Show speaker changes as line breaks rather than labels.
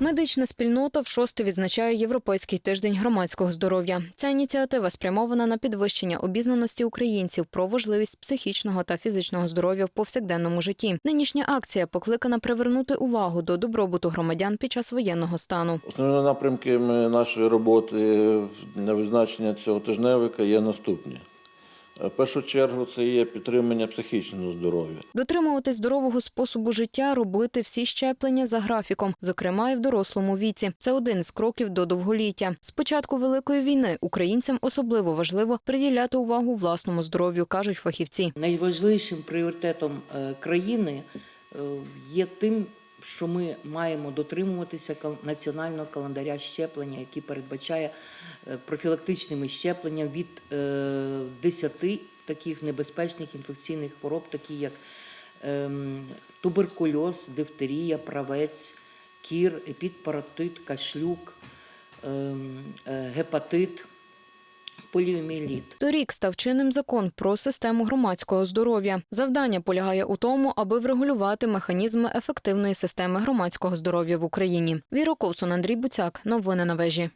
Медична спільнота в шосте відзначає Європейський тиждень громадського здоров'я. Ця ініціатива спрямована на підвищення обізнаності українців про важливість психічного та фізичного здоров'я в повсякденному житті. Нинішня акція покликана привернути увагу до добробуту громадян під час воєнного стану.
Основні напрямки нашої роботи на визначення цього тижневика є наступні. В першу чергу це є підтримання психічного здоров'я.
Дотримуватись здорового способу життя, робити всі щеплення за графіком, зокрема і в дорослому віці. Це один з кроків до довголіття. З початку великої війни українцям особливо важливо приділяти увагу власному здоров'ю, кажуть фахівці.
Найважливішим пріоритетом е, країни е, є тим, що ми маємо дотримуватися національного календаря щеплення, який передбачає е, профілактичними щепленням від е, 10 таких небезпечних інфекційних хвороб, такі як ем, туберкульоз, дифтерія, правець, кір, епідпаратит, кашлюк, ем, е, гепатит, поліоміеліт.
Торік став чинним закон про систему громадського здоров'я. Завдання полягає у тому, аби врегулювати механізми ефективної системи громадського здоров'я в Україні. Віра Ковцун, Андрій Буцяк. Новини на вежі.